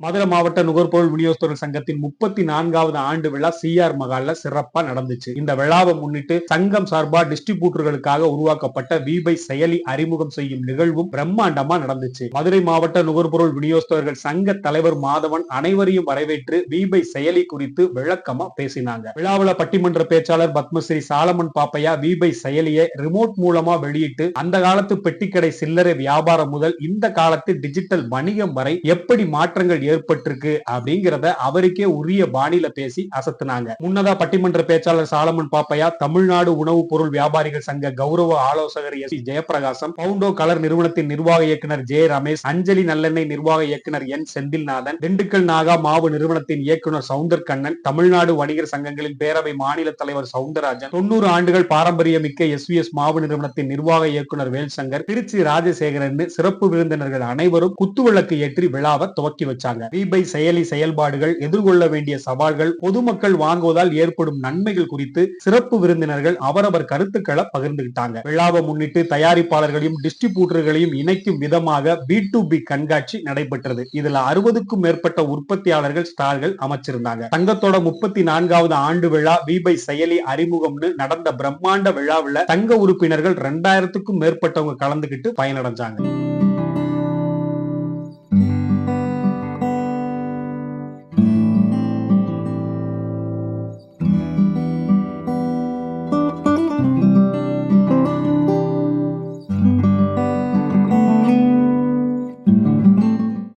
மதுரை மாவட்ட நுகர்பொருள் விநியோகஸ்தர்கள் சங்கத்தின் முப்பத்தி நான்காவது ஆண்டு விழா சிஆர் மகால்ல சிறப்பா நடந்துச்சு. இந்த விழாவை முன்னிட்டு சங்கம் சார்பா டிஸ்ட்ரிபியூட்டர்களுக்காக உருவாக்கப்பட்ட விபை செயலி அறிமுகம் செய்யும் நிகழ்வும் பிரம்மாண்டமா நடந்துச்சு. மதுரை மாவட்ட நுகர்பொருள் விநியோகஸ்தர்கள் சங்க தலைவர் மாதவன் அனைவரையும் வரவேற்று விபை செயலி குறித்து விளக்கமா பேசினாங்க. விழாவில் பட்டிமன்ற பேச்சாளர் பத்மஸ்ரீ சாலமன் பாப்பையா விபை செயலியை ரிமோட் மூலமா வெளியிட்டு அந்த காலத்து பெட்டிக்கடை சில்லறை வியாபாரம் முதல் இந்த காலத்து டிஜிட்டல் வணிகம் வரை எப்படி மாற்றங்கள் ஏற்பட்டிருக்கு அப்படிங்கிறத அவருக்கே உரிய பாணியில பேசி அசத்துனாங்க. முன்னதா பட்டிமன்ற பேச்சாளர் சாலமன் பாப்பையா தமிழ்நாடு உணவுப் பொருள் வியாபாரிகள் சங்க கௌரவ ஆலோசகர் எஸ். ஜெயபிரகாசம் பவுண்டோ கலர் நிறுவனத்தின் நிர்வாக இயக்குனர் ஜே. ரமேஷ் அஞ்சலி நல்லெண்ணெய் நிர்வாக இயக்குனர் என். செந்தில்நாதன் திண்டுக்கல் நாகா மாவு நிறுவனத்தின் இயக்குனர் சவுந்தர் கண்ணன் தமிழ்நாடு வணிகர் சங்கங்களின் பேரவை மாநில தலைவர் சவுந்தரராஜன் தொண்ணூறு ஆண்டுகள் பாரம்பரியமிக்க எஸ். மாவு நிறுவனத்தின் நிர்வாக இயக்குனர் வேல்சங்கர் திருச்சி ராஜசேகரன் சிறப்பு விருந்தினர்கள் அனைவரும் குத்துவிளக்கு ஏற்றி விழாவை துவக்கி வச்சாங்க. விபை செயலி செயல்பாடுகள் எதிர்கொள்ள வேண்டிய சவால்கள் பொதுமக்கள் வாங்குவதால் ஏற்படும் நன்மைகள் குறித்து சிறப்பு விருந்தினர்கள் அவரவர் கருத்துக்களை பகிர்ந்துகிட்டாங்க. விழாவை முன்னிட்டு தயாரிப்பாளர்களையும் டிஸ்ட்ரிபியூட்டர்களையும் இணைக்கும் விதமாக பி டு பி கண்காட்சி நடைபெற்றது. இதுல அறுபதுக்கும் மேற்பட்ட உற்பத்தியாளர்கள் ஸ்டால்கள் அமைச்சிருந்தாங்க. தங்கத்தோட முப்பத்தி நான்காவது ஆண்டு விழா விபை செயலி அறிமுகம்னு நடந்த பிரம்மாண்ட விழாவில் தங்க உறுப்பினர்கள் ரெண்டாயிரத்துக்கும் மேற்பட்டவங்க கலந்துகிட்டு பயனடைஞ்சாங்க.